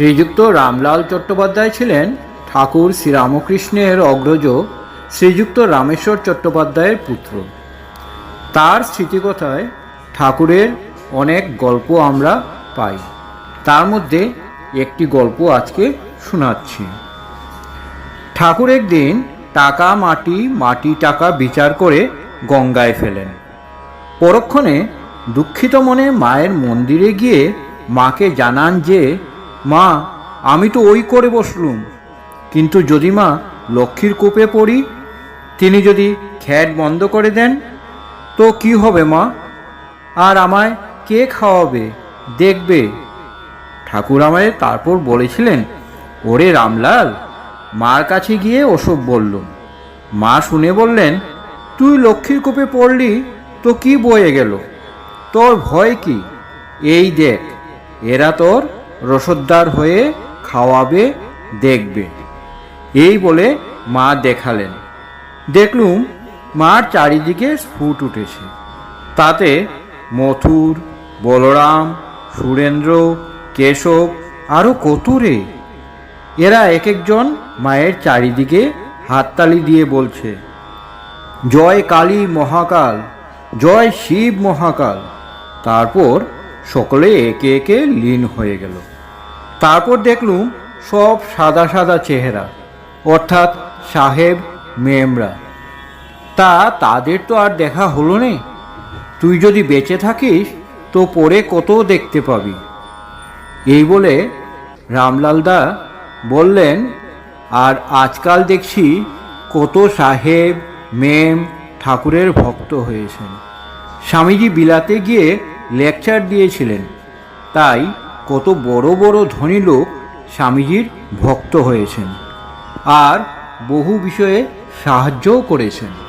শ্রীযুক্ত রামলাল চট্টোপাধ্যায় ছিলেন ঠাকুর শ্রীরামকৃষ্ণের অগ্রজ, শ্রীযুক্ত রামেশ্বর চট্টোপাধ্যায়ের পুত্র। তার স্মৃতিকথায় ঠাকুরের অনেক গল্প আমরা পাই। তার মধ্যে একটি গল্প আজকে শোনাচ্ছি। ঠাকুর একদিন টাকা মাটি মাটি টাকা বিচার করে গঙ্গায় ফেলেন। পরক্ষণে দুঃখিত মনে মায়ের মন্দিরে গিয়ে মাকে জানান যে মা, আমি তো ওই করে বসলুম। কিন্তু যদি মা লক্ষ্মীর কূপে পড়ি, তিনি যদি খ্যাট বন্ধ করে দেন, তো কি হবে মা? আর আমায় কে খাওয়াবে, দেখবে? ঠাকুর আমায় তারপর বলেছিলেন, ওরে রামলাল, মার কাছে গিয়ে ওসব বললুম। মা শুনে বললেন, তুই লক্ষ্মীর কূপে পড়লি, তো কি বয়ে গেল? তোর ভয় কি? এই দেখ, এরা তোর রসদ্দার হয়ে খাওয়াবে, দেখবে। এই বলে মা দেখালেন। দেখলুম মার চারিদিকে স্ফুট উঠেছে। তাতে মথুর, বলরাম, সুরেন্দ্র, কেশব আরও কত রে এরা এক একজন মায়ের চারিদিকে হাততালি দিয়ে বলছে, জয় কালী মহাকাল, জয় শিব মহাকাল। তারপর সকলে একে একে লীন হয়ে গেল। তারপর দেখলুম সব সাদা সাদা চেহারা, অর্থাৎ সাহেব, মেমরা। তা তাদের তো আর দেখা হলো নে। তুই যদি বেঁচে থাকিস, তো পরে কত দেখতে পাবি। এই বলে রামলালদা বললেন, আর আজকাল দেখছি কত সাহেব, মেম, ঠাকুরের ভক্ত হয়েছেন। স্বামীজি বিলাতে গিয়ে লেকচার দিয়েছিলেন। তাই কত বড় বড় ধনী লোক স্বামীজির ভক্ত হয়েছেন। আর বহু বিষয়ে সাহায্যও করেছেন।